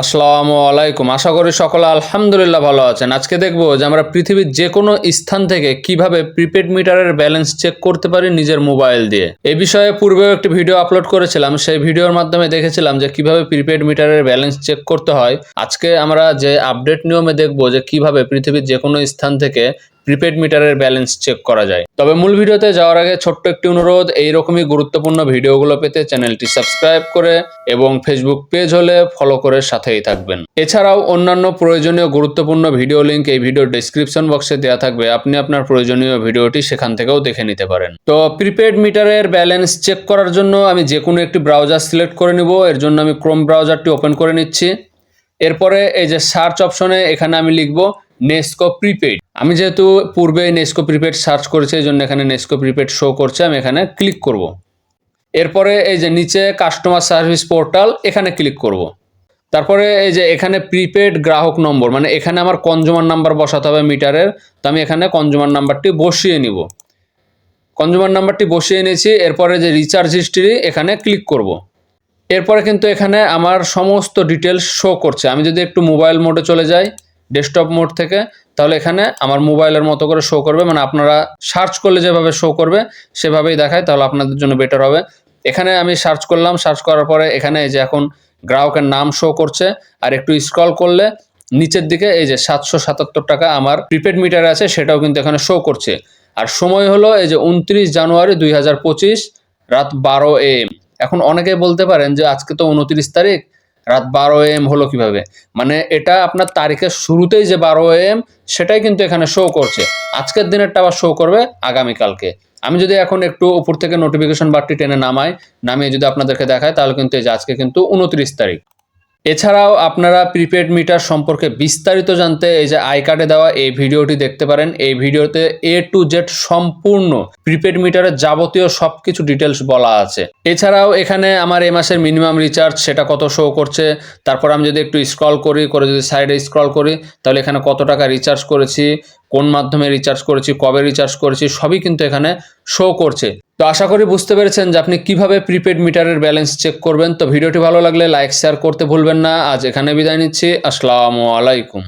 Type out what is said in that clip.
আসসালামু আলাইকুম। আশা করি সকলে আলহামদুলিল্লাহ ভালো আছেন। আজকে দেখব যে আমরা পৃথিবীর যে কোনো স্থান থেকে কীভাবে প্রিপেড মিটারের ব্যালেন্স চেক করতে পারি নিজের মোবাইল দিয়ে। এই বিষয়ে পূর্বেও একটি ভিডিও আপলোড করেছিলাম। সেই ভিডিওর মাধ্যমে দেখেছিলাম যে কীভাবে প্রিপেড মিটারের ব্যালেন্স চেক করতে হয়। আজকে আমরা যে আপডেট নিয়মে দেখব যে কীভাবে পৃথিবীর যে কোনো স্থান থেকে প্রিপেড মিটারের ব্যালেন্স চেক করা যায়। তবে মূল ভিডিওতে যাওয়ার আগে ছোট্ট একটি অনুরোধ এইরকমই গুরুত্বপূর্ণ ভিডিওগুলো পেতে চ্যানেলটি সাবস্ক্রাইব করে এবং ফেসবুক পেজ হলে ফলো করে সাথেই থাকবেন। এছাড়াও অন্যান্য প্রয়োজনীয় গুরুত্বপূর্ণ ভিডিও লিংক এই ভিডিওর ডেসক্রিপশন বক্সে দেওয়া থাকবে। আপনি আপনার প্রয়োজনীয় ভিডিওটি সেখান থেকেও দেখে নিতে পারেন। তো প্রিপেড মিটারের ব্যালেন্স চেক করার জন্য আমি যে কোনো একটি ব্রাউজার সিলেক্ট করে নিব। এর জন্য আমি ক্রোম ব্রাউজারটি ওপেন করে নিচ্ছি। এরপরে এই যে সার্চ অপশনে এখানে আমি লিখব নেস্কো প্রিপেড আমি যেহেতু পূর্বে নেস্কো প্রিপেড সার্চ করেছি, এই জন্য এখানে নেস্কো প্রিপেড শো করছে, আমি এখানে ক্লিক করব। এরপরে এই যে নিচে কাস্টমার সার্ভিস পোর্টাল এখানে ক্লিক করব। তারপরে এই যে এখানে প্রিপেড গ্রাহক নম্বর মানে এখানে আমার কনজুমার নাম্বার বসাতে হবে মিটারের তো আমি এখানে কনজুমার নাম্বারটি বসিয়ে নিব। কনজুমার নাম্বারটি বসিয়ে নিয়েছি, এরপরে যে রিচার্জ হিস্ট্রি এখানে ক্লিক করব। এরপরে কিন্তু এখানে আমার সমস্ত ডিটেলস শো করছে। আমি যদি একটু মোবাইল মোডে চলে যাই ডেস্কটপ মোড থেকে, তাহলে এখানে আমার মোবাইলের মতো করে শো করবে মানে আপনারা সার্চ করলে যেভাবে শো করবে, সেভাবেই দেখায়, তাহলে আপনাদের জন্য বেটার হবে। এখানে আমি সার্চ করলাম সার্চ করার পরে এখানে এই যে এখন গ্রাহকের নাম শো করছে, আর একটু স্ক্রল করলে নিচের দিকে এই যে সাতশো সাতাত্তর টাকা আমার প্রিপেড মিটার আছে, সেটাও কিন্তু এখানে শো করছে। আর সময় হলো এই যে উনত্রিশ জানুয়ারি দুই হাজার পঁচিশ, রাত বারো এম এখন অনেকেই বলতে পারেন যে আজকে তো উনত্রিশ তারিখ রাত বারো এম হলো কীভাবে? মানে এটা আপনার তারিখের শুরুতেই যে বারো এম সেটাই কিন্তু এখানে শো করছে। আজকের দিনেরটা আবার শো করবে আগামীকালকে। আমি যদি এখন একটু উপর থেকে নোটিফিকেশন বারটি টেনে নামাই, নামিয়ে যদি আপনাদেরকে দেখায় তাহলে কিন্তু এই যে আজকে কিন্তু উনত্রিশ তারিখ। এছাড়াও আপনারা প্রিপেড মিটার সম্পর্কে বিস্তারিত জানতে এই যে আই কার্ডে দেওয়া এই ভিডিওটি দেখতে পারেন। এই ভিডিওতে এ টু জেড সম্পূর্ণ প্রিপেড মিটারের যাবতীয় সব কিছু ডিটেলস বলা আছে। এছাড়াও এখানে আমার এ মাসের মিনিমাম রিচার্জ সেটা কত শো করছে, তারপর আমি যদি একটু স্ক্রল করি, করে যদি সাইডে স্ক্রল করি, তাহলে এখানে কত টাকা রিচার্জ করেছি কোন মাধ্যমে রিচার্জ করেছি, কবে রিচার্জ করেছি, সবই কিন্তু এখানে শো করছে। তো আশা করি বুঝতে পেরেছেন যে আপনি কীভাবে প্রিপেড মিটারের ব্যালেন্স চেক করবেন। তো ভিডিওটি ভালো লাগলে লাইক শেয়ার করতে ভুলবেন না। আজ এখানে বিদায় নিচ্ছি। আসসালামু আলাইকুম।